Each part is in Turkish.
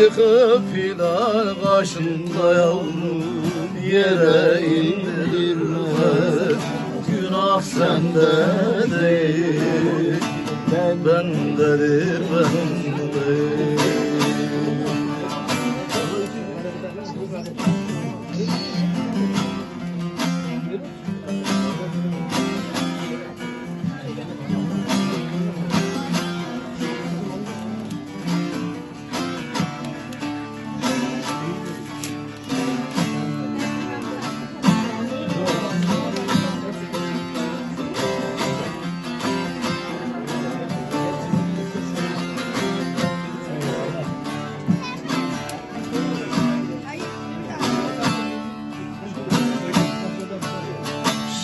Yıkıp filan karşında yavrum Yere indirme Günah sende değil Bendedir bende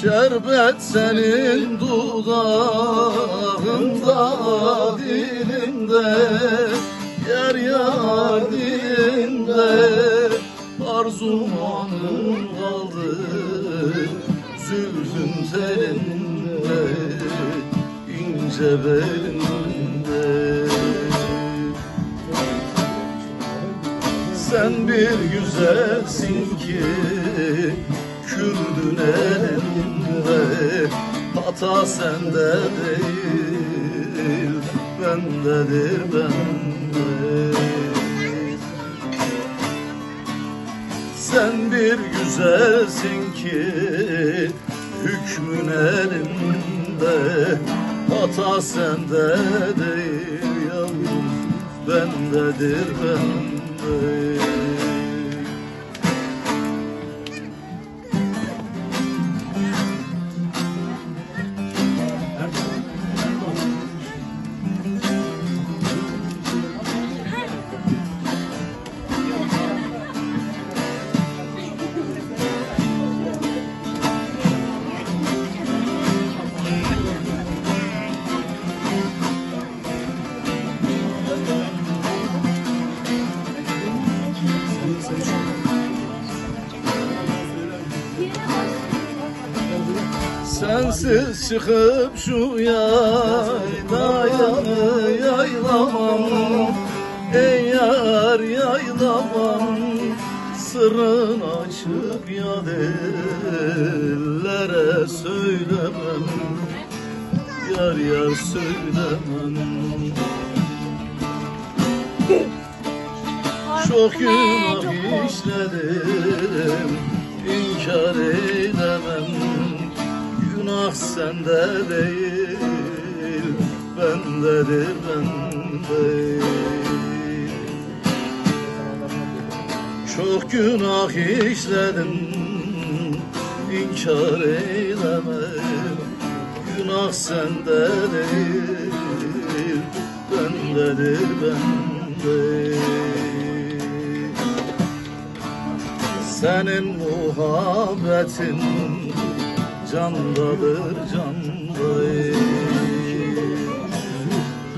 Şerbet senin dudağında dilinde Yer yar dilinde Arzumanın kaldı Zülfün telinde ince belinde. Sen bir güzelsin ki Kürdün elinde Hata sende değil Bendedir bende Sen bir güzelsin ki Hükmün elinde Hata sende değil yavrum Bendedir bende Sensiz çıkıp şu yaylaya yaylamam. Ey yar yaylamam Sırrın açıp ya dillere söylemem. Yar yar söylemem. Çok günah işledim inkar edemem Günah sende değil Bendedir bende Çok günah işledim inkar edemem Günah sende değil Bendedir bende senin muhabbetin candadır canda